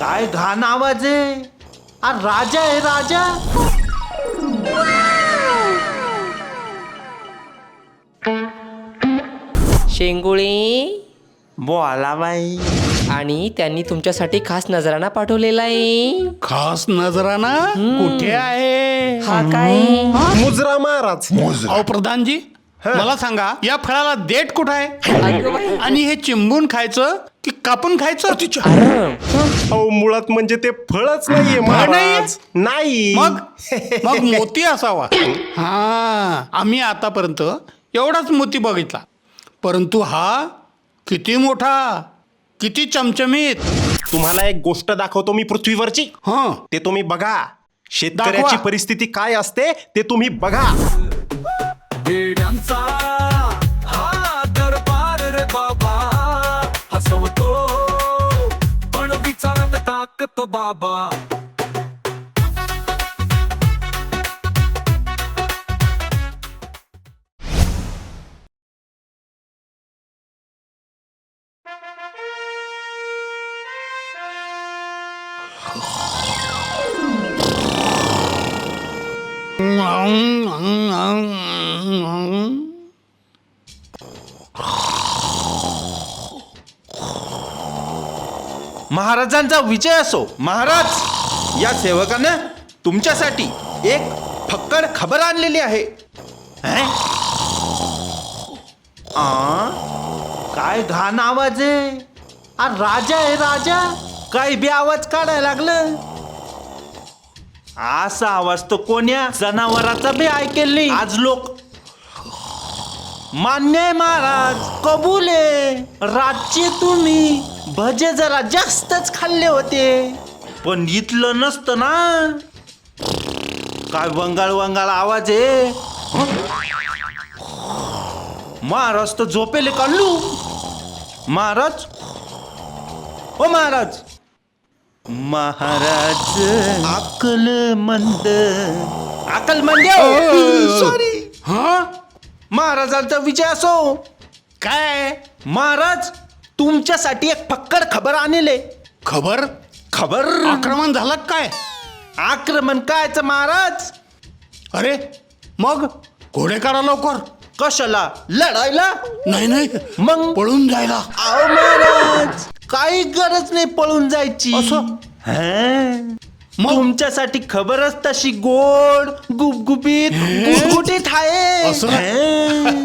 काय घाण आवाज आहे? आ राजा आहे राजा. शेंगुळे. बोला बाई. आणि त्यांनी तुमच्यासाठी खास नजराणा पाठवलेला आहे. खास नजराना कुठे आहे? हा काय? मुजरा महाराज. अहो प्रधानजी मला सांगा या फळाला देठ कुठं आहे. आणि हे चिंबून खायचं की कापून खायचं? अहो मुळात म्हणजे ते फळच नाहीये महाराज. नाही. मग? मग मोती असावा. हा आम्ही आतापर्यंत एवढाच मोती बघितला. परंतु हा किती मोठा किती चमचमीत. तुम्हाला एक गोष्ट दाखवतो मी पृथ्वीवरची. हा. ते तुम्ही बघा. शेतकऱ्याची. परिस्थिती काय असते ते तुम्ही बघा. येड्यांचा हा दरबार रे बाबा. हसवतो पण विचारात टाकतो बाबा. महाराजांचा विजय असो. महाराज या सेवकानं तुमच्यासाठी एक फक्कड खबर आणलेली आहे. आ? काय घाण आवाज आहे? आ राजा आहे राजा. काय बी आवाज काढायला लागलं. असा आवाज तो कोण्या जनावराचा बी ऐकेल नाही. आज लोक मान्य आहे महाराज कबूल आहे. रातचे तुम्ही भजे जरा जास्तच खाल्ले होते. पण इथलं नसतं ना. काय वंगाळ वंगाळ आवाज आहे? महाराज तर झोपेले काढलू. महाराज? हो महाराज. महाराज अकल मंद. अकल मंद? सॉरी हा? महाराजांचा विजय असो. काय? महाराज तुमच्यासाठी एक फक्कड खबर आणले. खबर? खबर? आक्रमण झालं काय? आक्रमण कायचं महाराज? अरे मग घोडे काढा लवकर. कशाला? लढायला? नाही नाही. मग? पळून जायला. आओ महाराज काही गरज नाही पळून जायची. असं? हं. मग? तुमच्यासाठी खबरच तशी गोड गुबगुबीत गुटगुटीत आहे. असं? हं.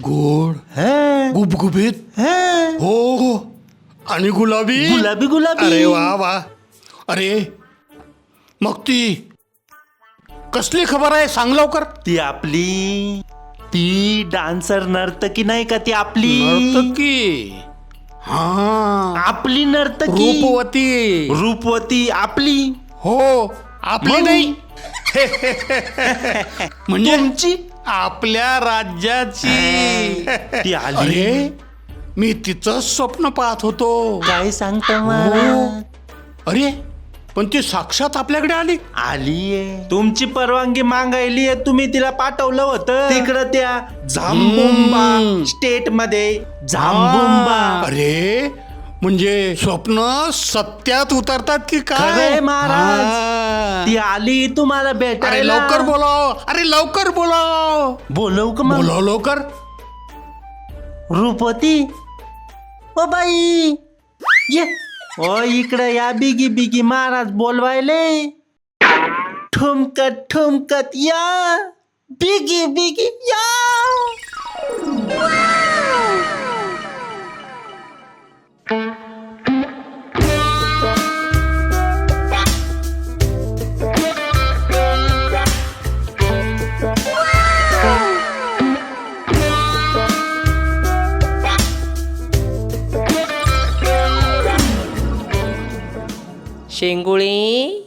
गोड हं. गुबगुबीत? हं. हो हो. आणि गुलाबी? गुलाबी गुलाबी. अरे वा वा. अरे मग ती कसली खबर आहे? सांग लवकर. ती आपली. ती डान्सर नर्तकी नाही का ती आपली? नर्तकी? हा. आपली नर्तकी. रूपवती. रूपवती आपली. हो आपली? नाही. म्हणजे? तुमची. आपल्या राज्याची. ती आली. अरे मी तिचं स्वप्न पाहत होतो. काय सांगता महाराज अरे पण ती साक्षात आपल्याकडे आली. आलीये. तुमची परवानगी मागायली तुम्ही तिला पाठवलं होतं. तिकडं त्या झांबुंबा स्टेटमध्ये झांबुंबा अरे म्हणजे स्वप्न सत्यात उतरतात की काय? महाराज. ती आली तुम्हाला अरे भेटायला लवकर बोलाव अरे लवकर बोलाव बोलव का मग? बोलाव लवकर. रूपवती? O by. ये. ओ इकडे या बिगी बिगी महाराज बोलवायले. ठुमकत ठुमकत या. बिगी बिगी या. शेंगुळे.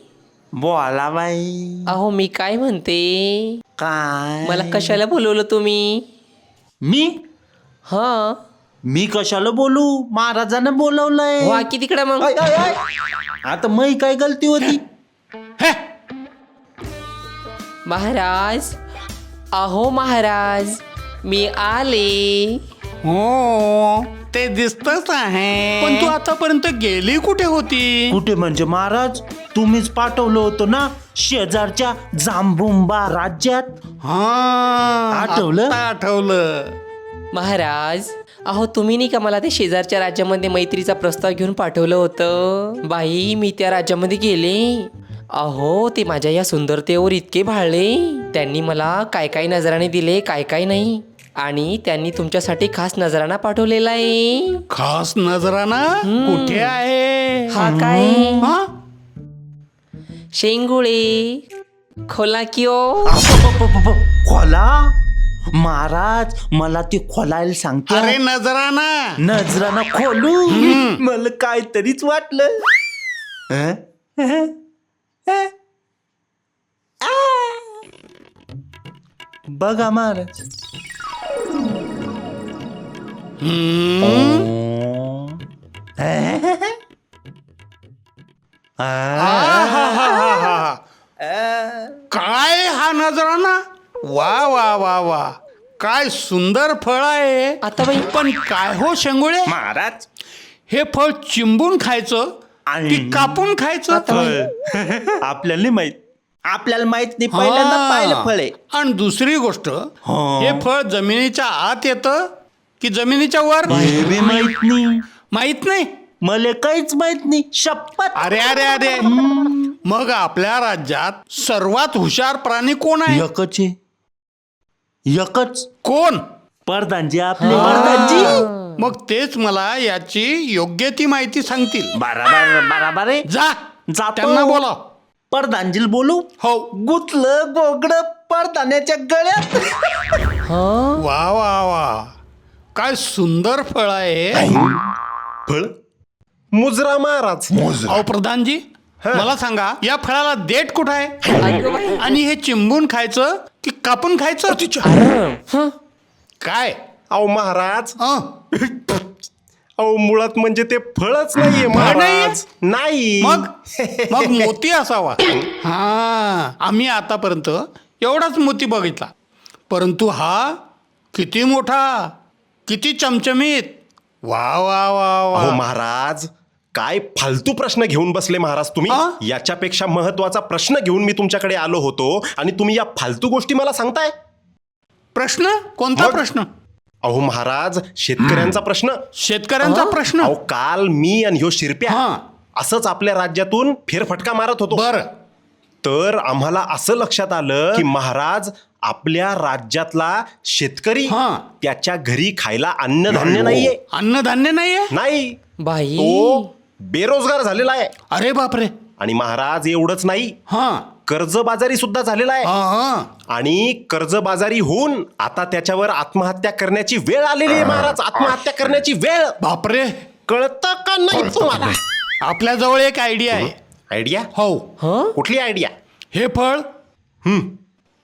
बोला बाई. अहो मी काय म्हणते? काय? मला कशाला बोलवलं तुम्ही? मी? हा. मी कशाला बोलू? महाराजानं बोलवलंय. वा की तिकडं मग. आय, आय, आय. आता मै काय गलती होती? महाराज अहो महाराज मी आले. हो. ते दिसतच आहे. पण तू आतापर्यंत गेली कुठे होती? कुठे म्हणजे महाराज? तुम्हीच पाठवलं होतं ना शेजारच्या जांबुंबा राज्यात? हा आठवलं? आठवलं. महाराज अहो तुम्ही नाही का मला ते शेजारच्या राज्यामध्ये मैत्रीचा प्रस्ताव घेऊन पाठवलं होतं? बाई मी त्या राज्यामध्ये गेले. अहो ते माझ्या या सुंदरतेवर इतके भाळले. त्यांनी मला काय काय नजराने दिले काय काय नाही. आणि त्यांनी तुमच्यासाठी खास नजराना पाठवलेला आहे. खास नजराना कुठे आहे? हा काय? हा? शेंगुळे. खोला किओ खोला? महाराज मला ते खोलायला सांगते. अरे नजराना नजरानं खोलू? मला काहीतरीच वाटलं. हं? हं? हं? आ! बघा महाराज. आहाहाहा. काय हा नजराना? वा वा वा वा. काय सुंदर फळ आहे. आता बाई. पण काय हो शेंगुळे? महाराज. हे फळ चिंबून खायचं आणि- की कापून खायचं? आपल्याला नाही माहीत. आपल्याला माहीत नाही पहिल्यांदा. पाहिलं फळ आहे. आणि दुसरी गोष्ट हे. फळ जमिनीच्या आत येतं की जमिनीच्या वर? हे बी माहीत नाही. माहीत नाही. मला काहीच माहीत नाही. शपथ. अरे अरे अरे. मग आपल्या राज्यात सर्वात हुशार प्राणी कोण आहे? एकच आहे. एकच कोण? प्रधानजी आपले. प्रधानजी मग तेच मला याची योग्य ती माहिती सांगतील. बराबर बराबर आहे. जा. जातो. त्यांना बोला प्रधानजीला बोलू? हो. गुतलं गोगड प्रधानाच्या गळ्यात. वा वा वा. काय सुंदर फळ आहे. फळ? मुजरा महाराज. अहो प्रधानजी मला सांगा या फळाला देठ कुठं आहे. आणि हे चिंबून खायचं की कापून खायचं? हं. काय? अहो महाराज. अं, अहो मुळात म्हणजे ते फळच नाहीये महाराज. नाही. मग? मग मोती असावा. हा आम्ही आतापर्यंत एवढाच मोती बघितला. परंतु हा किती मोठा किती चमचमीत. वा वा वा अहो वा महाराज काय फालतू प्रश्न घेऊन बसले महाराज आ? तुम्ही याच्यापेक्षा महत्त्वाचा प्रश्न घेऊन मी तुमच्याकडे आलो होतो आणि तुम्ही या फालतू गोष्टी मला सांगताय? प्रश्न? कोणता मग? प्रश्न? अहो महाराज शेतकऱ्यांचा प्रश्न. शेतकऱ्यांचा प्रश्न. अहो काल मी आणि ह्यो शिरप्या हा. असंच आपल्या राज्यातून फेरफटका मारत होतो. बर. तर आम्हाला असं लक्षात आलं की महाराज आपल्या राज्यातला शेतकरी हा. त्याच्या घरी खायला अन्नधान्य नाहीये. अन्नधान्य नाहीये? नाही. बाई. तो बेरोजगार झालेला आहे. अरे बापरे. आणि महाराज एवढंच नाही. हा. कर्जबाजारी सुद्धा झालेला आहे. हा हा. आणि कर्जबाजारी होऊन आता त्याच्यावर आत्महत्या करण्याची वेळ आलेली आहे महाराज. आत्महत्या करण्याची वेळ. बापरे. कळतं का नाही तुम्हाला? आपल्या जवळ एक आयडिया आहे. आयडिया? हो. हं? कुठली आयडिया? हे फळ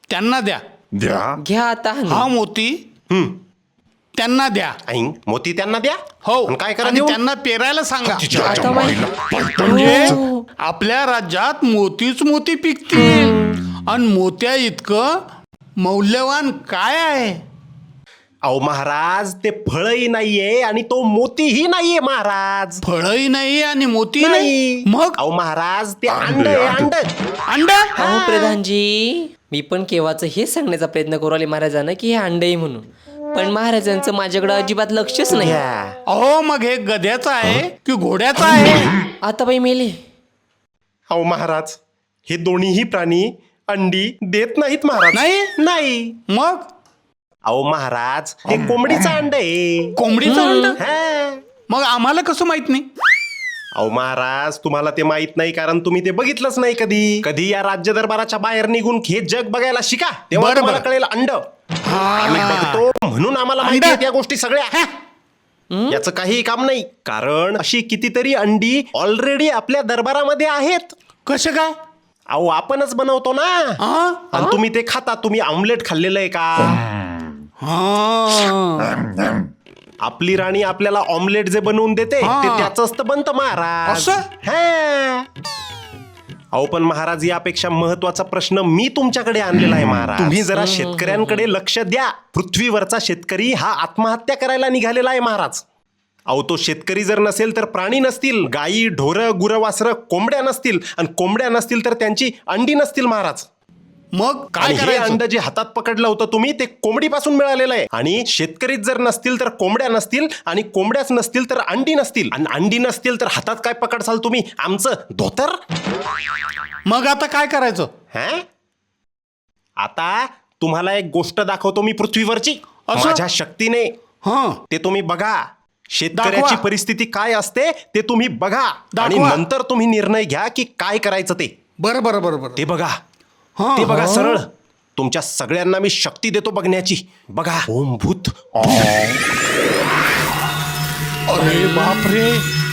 त्यांना द्या. द्या. घ्या आता हा मोती त्यांना द्या. ऐन मोती त्यांना द्या? हो. आणि काय करा आणि देऊ? त्यांना पेरायला सांगा. आता म्हणजे आपल्या राज्यात मोतीच मोती पिकतील. आणि मोत्या इतकं मौल्यवान काय आहे? अहो महाराज ते फळही नाहीये आणि तो मोतीही नाहीये महाराज. फळही नाही आणि मोती नाही? मग? अहो महाराज ते अंड आहे अंड. अंडा? अहो प्रधानजी मी पण केव्हाच हेच सांगण्याचा प्रयत्न करू आले महाराजांना की हे अंड आहे म्हणून. पण महाराजांचं माझ्याकडे अजिबात लक्षच नाही. अहो मग हे गध्याचं आहे की घोड्याचं आहे? आता बाई मेले. अहो महाराज. हे दोन्हीही प्राणी अंडी देत नाहीत महाराज. नाही? नाही. मग? अहो महाराज हे कोंबडीचं अंड आहे. कोंबडीचं अंड? हा. मग आम्हाला कसं माहीत नाही? अहो महाराज तुम्हाला ते माहीत नाही कारण तुम्ही ते बघितलंच नाही कधी. कधी या राज्य दरबाराच्या बाहेर निघून हे जग बघायला शिका. तेव्हा बरं, तुम्हाला बरं. कळेल अंड. आम्ही बघतो म्हणून आम्हाला माहिती अंड? आहेत या गोष्टी सगळ्या. याचं काही काम नाही. कारण अशी कितीतरी अंडी ऑलरेडी आपल्या दरबारामध्ये आहेत. कसं काय? अहो आपणच बनवतो ना. हा आणि तुम्ही ते खाता तुम्ही ऑमलेट खाल्लेलं आहे का? हा आपली राणी आपल्याला ऑमलेट जे बनवून देते हा. ते त्याच बनतं महाराज. असं? हा. अहो पण महाराज यापेक्षा महत्त्वाचा प्रश्न मी तुमच्याकडे आणलेला आहे महाराज. तुम्ही जरा शेतकऱ्यांकडे लक्ष द्या. पृथ्वीवरचा शेतकरी हा आत्महत्या करायला निघालेला आहे महाराज. अहो तो शेतकरी जर नसेल तर प्राणी नसतील गायी ढोरं गुरवासरं कोंबड्या नसतील. आणि कोंबड्या नसतील तर त्यांची अंडी नसतील महाराज. मग काय आणि हे करायचं? अंड जे हातात पकडलं होतं तुम्ही ते कोंबडीपासून मिळालेलं आहे. आणि शेतकरीच जर नसतील तर कोंबड्या नसतील आणि कोंबड्याच नसतील तर अंडी नसतील. आणि अंडी नसतील तर हातात काय पकडसाल तुम्ही? आमचं धोतर? मग आता काय करायचं? हा? आता तुम्हाला एक गोष्ट दाखवतो मी पृथ्वीवरची. असं? माझ्या शक्तीने. हं. ते तुम्ही बघा. शेतकऱ्याची दाखवा. परिस्थिती काय असते ते तुम्ही बघा. आणि दाखवा. नंतर तुम्ही निर्णय घ्या की काय करायचं ते. बरं बरं बरं बरं. ते बघा. हं, ते बघा हं. सरळ. तुमच्या सगळ्यांना मी शक्ती देतो बघण्याची. बघा ओम भूत. अरे बापरे.